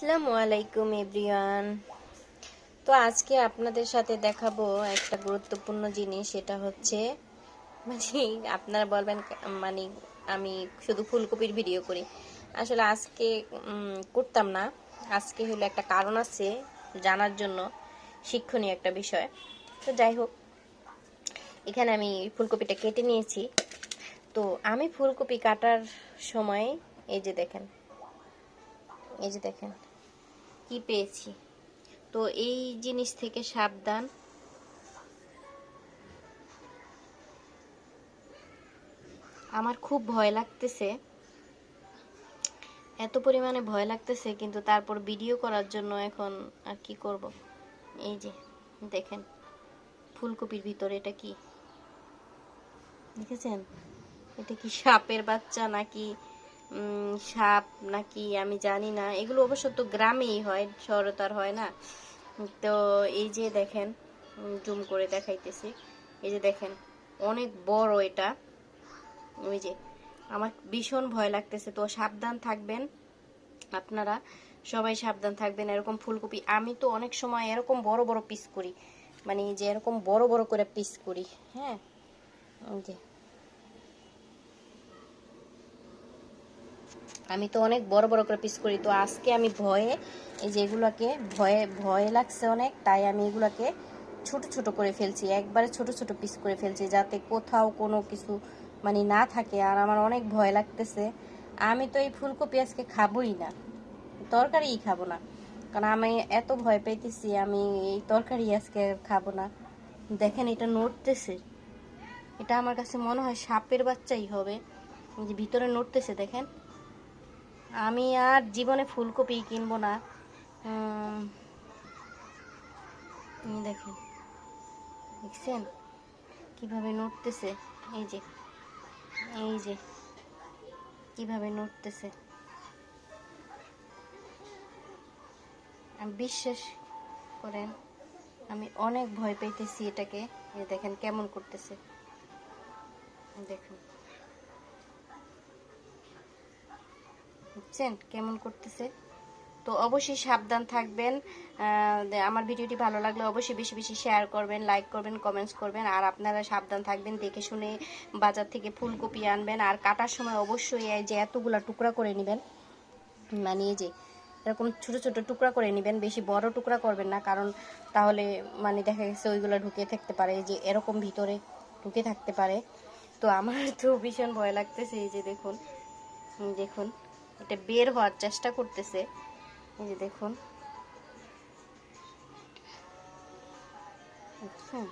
আসসালামু আলাইকুম, এভরিওয়ান। তো আজকে আপনাদের সাথে দেখাবো একটা গুরুত্বপূর্ণ জিনিস, সেটা হচ্ছে মানে আপনারা বলবেন মানে আমি শুধু ফুলকপির ভিডিও করি। আসলে আজকে করতাম না। আজকে হলো একটা কারণ আছে জানার জন্য, শিক্ষণীয় একটা বিষয়। তো যাই হোক, এখানে আমি ফুলকপিটা কেটে নিয়েছি। তো আমি ফুলকপি কাটার সময়, এই যে দেখেন, এই যে দেখেন কি পেয়েছি? তো এই জিনিস থেকে সাবধান। আমার খুব ভয় লাগতেছে। এত পরিমাণে ভয় লাগতেছে, কিন্তু তারপর ভিডিও করার জন্য এখন আর কি করব? এই যে, দেখেন, ফুলকপির ভিতরে এটা কি? দেখেছেন? এটা কি সাপের বাচ্চা নাকি সাপ নাকি আমি জানি না। এগুলো অবশ্য তো গ্রামেই হয়, শহরে তো আর হয় না। তো এই যে দেখেন জুম করে দেখাইতেছি। এই যে দেখেন, অনেক বড় এটা। ওই যে, আমার ভীষণ ভয় লাগতেছে। তো সাবধান থাকবেন আপনারা। সবাই সাবধান থাকবেন, এরকম ফুলকপি। আমি তো অনেক সময় এরকম বড় বড় পিস করি। মানে যে এরকম বড় বড় করে পিস করি। হ্যাঁ? যে। আমি তো অনেক বড় বড় করে পিস করি, তো আজকে আমি ভয়ে এই যে এগুলোকে ভয়ে, ভয় লাগছে অনেক, তাই আমি এগুলোকে ছোট ছোট করে ফেলছি, একবারে ছোট ছোট পিস করে ফেলছি যাতে কোথাও কোনো কিছু মানে না থাকে, আর আমার অনেক ভয় লাগতেছে। আমি তো এই ফুলকপি আজকে খাবোই না, তরকারিই খাব না, কারণ আমি এত ভয় পাইতেছি, আমি এই তরকারি আজকে খাব না। দেখেন এটা নড়তেছে, এটা আমার কাছে মনে হয় সাপের বাচ্চাই হবে যে ভিতরে নড়তেছে, দেখেন। আমি আর জীবনে ফুলকপি কিনবো না। দেখেন, দেখছেন? কীভাবে নড়তেছে? এই যে এই যে, কীভাবে নড়তেছে? আমি বিশ্বাস করেন, আমি অনেক ভয় পাইতেছি এটাকে। দেখেন কেমন করতেছে। দেখুন। বুঝছেন? কেমন করতেছে? তো অবশ্যই সাবধান থাকবেন। আমার ভিডিওটি ভালো লাগলে অবশ্যই বেশি বেশি শেয়ার করবেন লাইক করবেন কমেন্টস করবেন। আর আপনারা সাবধান থাকবেন, দেখে শুনে বাজার থেকে ফুলকপি আনবেন। আর কাটার সময় অবশ্যই যে এতগুলা টুকরা করে নেবেন। মানে যে এরকম ছোট ছোট টুকরা করে নেবেন, বেশি বড় টুকরা করবেন না। কারণ তাহলে মানে দেখা গেছে ওইগুলো ঢুকে থাকতে পারে। যে এরকম ভিতরে ঢুকে থাকতে পারে। তো আমার তো ভীষণ ভয় লাগতেছে। এই যে দেখুন দেখুন। এটা বের হওয়ার চেষ্টা করতেছে এই যে দেখুন বুঝছেন?